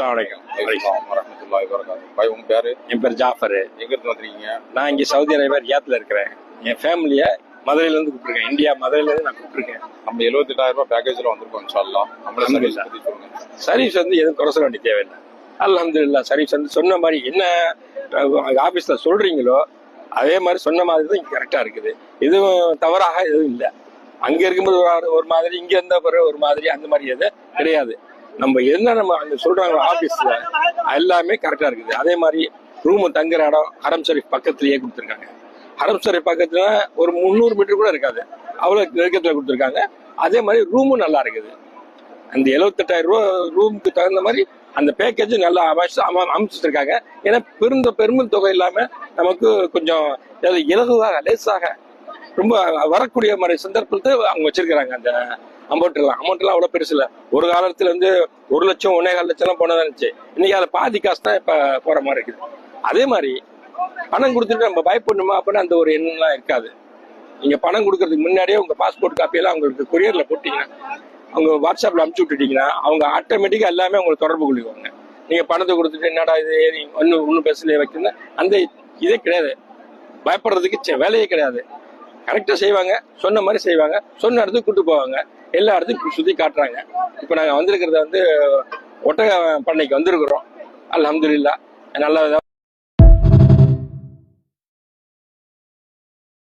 அலைக்கும். வலைக்கம் வரகாத்து பாய் உங்க பேரு? என் பேர் ஜாஃபர். எங்க இருந்து வந்திருக்கீங்க? நான் இங்கே சவுதி அரேபியா ரியாத்தில் இருக்கிறேன். என் ஃபேமிலியை மதுரையில இருந்து கூப்பிட்டுருக்கேன். இந்தியா மதுரையில இருந்து நான் கூப்பிட்டுருக்கேன். நம்ம எழுபத்தெட்டாயிரம் ரூபாய் பேக்கேஜ்ல வந்திருக்கோம் நம்மள சர்வீஸ் சொல்லுங்க. வந்து எதுவும் குறை சொல்ல வேண்டிய தேவையில்லை. அல்ஹம்துலில்லாஹ் சர்வீஸ் வந்து சொன்ன மாதிரி என்ன ஆஃபீஸில் சொல்றீங்களோ அதே மாதிரி சொன்ன மாதிரி தான் கரெக்டாக இருக்குது. எதுவும் தவறாக எதுவும் இல்லை. அங்கே இருக்கும்போது ஒரு மாதிரி இங்கே இருந்த பிறகு ஒரு மாதிரி அந்த மாதிரி எதுவும் கிடையாது. நம்ம என்ன நம்ம அங்கே சொல்றாங்க ஆஃபீஸில் எல்லாமே கரெக்டாக இருக்குது. அதே மாதிரி ரூமு தங்குற இடம் ஹரம் ஷரீஃப் பக்கத்துலயே கொடுத்துருக்காங்க. ஹரம் ஷரீஃப் பக்கத்துல ஒரு முந்நூறு மீட்டர் கூட இருக்காது. அவ்வளோ நெருக்கத்தில் கொடுத்துருக்காங்க. அதே மாதிரி ரூமும் நல்லா இருக்குது. அந்த எழுபத்தெட்டாயிரம் ரூபா ரூமுக்கு தகுந்த மாதிரி அந்த பேக்கேஜ் நல்லா அமைச்சு அமைச்சிருக்காங்க. ஏன்னா பெருந்த பெருமை தொகை இல்லாம நமக்கு கொஞ்சம் இலகுவாக லேசாக ரொம்ப வரக்கூடிய மாதிரி சந்தர்ப்பத்தை அவங்க வச்சிருக்கிறாங்க அந்த அமௌண்ட் எல்லாம். அமௌண்ட் எல்லாம் அவ்வளவு பெருசு இல்ல. ஒரு காலத்துல இருந்து ஒரு லட்சம் ஒன்னே கால் லட்சம் எல்லாம் போனதா இருந்துச்சு. இன்னைக்கு அதை பாதி காசு தான் இப்ப போற மாதிரி இருக்குது. அதே மாதிரி பணம் கொடுத்துட்டு நம்ம பயப்படணுமா அப்படின்னு அந்த ஒரு எண்ணம்லாம் இருக்காது. நீங்க பணம் கொடுக்கறதுக்கு முன்னாடியே உங்க பாஸ்போர்ட் காப்பியெல்லாம் உங்களுக்கு கொரியர்ல போட்டீங்கன்னா அவங்க வாட்ஸ்அப்ல அனுப்பிச்சு விட்டுட்டீங்கன்னா அவங்க ஆட்டோமேட்டிக்கா எல்லாமே உங்களுக்கு தொடர்பு கொள்ளுவாங்க. நீங்க பணத்தை கொடுத்துட்டு என்னடா இது ஒன்னும் ஒன்றும் பேசலையே வைக்கணும் அந்த இதே கிடையாது. பயப்படுறதுக்கு சே- வேலையே கிடையாது. கரெக்டாக செய்வாங்க. சொன்ன மாதிரி செய்வாங்க. சொன்ன இடத்துக்கு கூட்டு போவாங்க. எல்லா இடத்துக்கும் சுற்றி காட்டுறாங்க. இப்போ நாங்கள் வந்திருக்கிறத வந்து ஒட்டக பண்ணைக்கு வந்திருக்கிறோம். அலமதுல்லா நல்ல